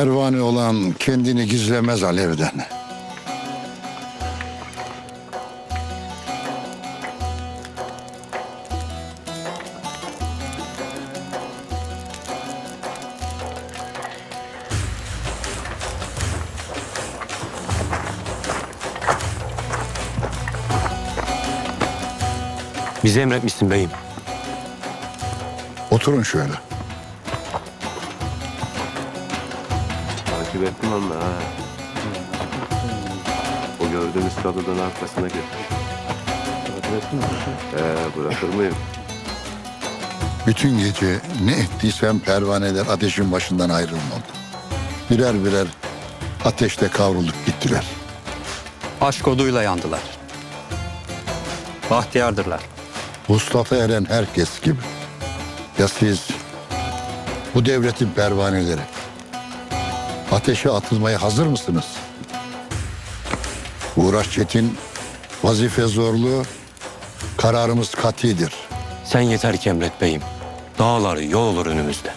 Pervane olan kendini gizlemez alevden. Bizi emretmişsin beyim. Oturun şöyle. Takip ettim ama ha. O gördüğümüz kadının arkasına gir. Ee, bırakır mıyım? Bütün gece ne ettiysem pervaneler ateşin başından ayrılmadı. Birer birer ateşte kavrulup gittiler. Aşk oduyla yandılar. Bahtiyardırlar. Vuslata eren herkes gibi. Ya siz bu devletin pervaneleri ateşe atılmaya hazır mısınız? Uğraş çetin, vazife zorlu, kararımız katidir. Sen yeter ki emret beyim. Dağlar yol olur önümüzde.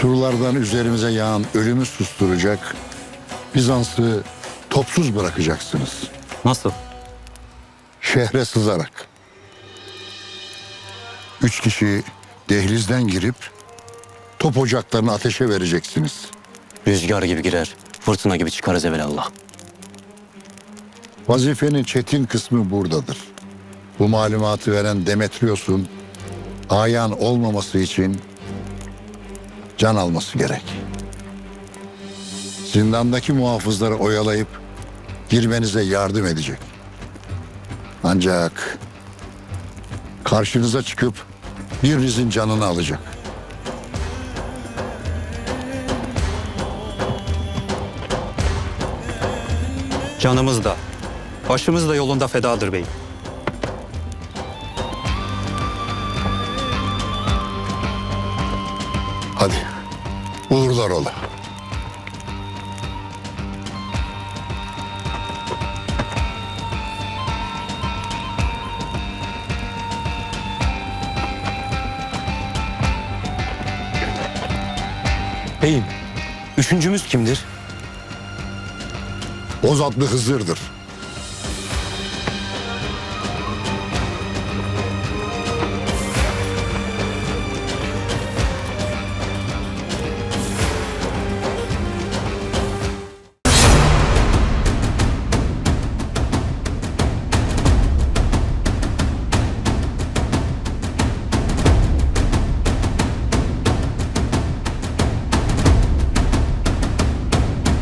Surlardan üzerimize yağan ölümü susturacak, Bizans'ı topsuz bırakacaksınız. Nasıl? Şehre sızarak. Üç kişi dehlizden girip top ocaklarını ateşe vereceksiniz. Rüzgar gibi girer, fırtına gibi çıkarız evelallah. Vazifenin çetin kısmı buradadır. Bu malumatı veren Demetrios'un ayan olmaması için can alması gerek. Zindandaki muhafızları oyalayıp girmenize yardım edecek. Ancak karşınıza çıkıp birinizin canını alacak. Canımız da, başımız da yolunda fedadır beyim. Hadi uğurlar ola. Beyim, üçüncümüz kimdir? Boz adlı Hızır'dır.